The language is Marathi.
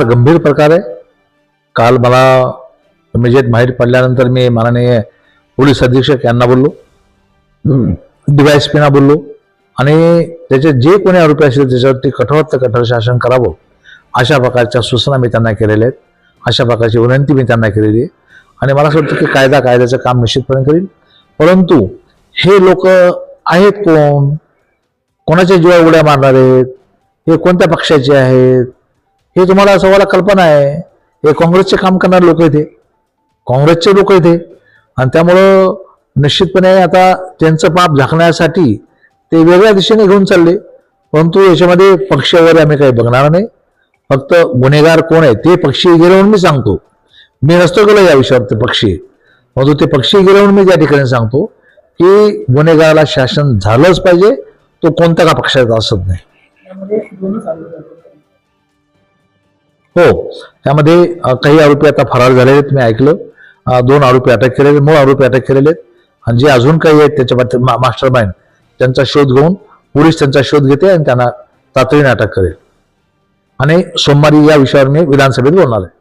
फार गंभीर प्रकार आहे. काल मला इमेजिएट माहीत पडल्यानंतर मी माननीय पोलीस अधीक्षक यांना बोललो डीवायएसपीना बोललो आणि त्याचे जे कोणी आरोपी असतील त्याच्यावरती कठोर ते कठोर शासन करावं अशा प्रकारच्या सूचना मी त्यांना केलेल्या आहेत. अशा प्रकारची विनंती मी त्यांना केलेली आहे. आणि मला असं वाटतं की कायदा कायद्याचं काम निश्चितपणे करील. परंतु हे लोक आहेत कोण? कोणाच्या जीवा उड्या मारणार आहेत? हे कोणत्या पक्षाचे आहेत? हे तुम्हाला सगळ्याला कल्पना आहे. हे काँग्रेसचे काम करणारे लोक येते काँग्रेसचे लोक येते आणि त्यामुळं निश्चितपणे आता त्यांचं पाप झाकण्यासाठी ते वेगळ्या दिशेने घेऊन चालले. परंतु याच्यामध्ये पक्ष वगैरे आम्ही काही बघणार नाही. फक्त गुन्हेगार कोण आहे ते पक्षी गेले म्हणून मी सांगतो. मी नसतो गेलो या विषयावर ते पक्षी. परंतु ते पक्षी गेले म्हणून मी त्या ठिकाणी सांगतो की गुन्हेगाराला शासन झालंच पाहिजे. तो कोणत्या का पक्षाचा असत नाही. हो त्यामध्ये काही आरोपी आता फरार झालेले आहेत मी ऐकलं. दोन आरोपी अटक केलेले मूळ आरोपी अटक केलेले आहेत. आणि जे अजून काही आहेत त्याच्या मा मास्टर माइंड त्यांचा शोध घेऊन पोलीस त्यांचा शोध घेते आणि त्यांना तातडीने अटक करेल. आणि सोमवारी या विषयावर मी विधानसभेत बोलणार आहे.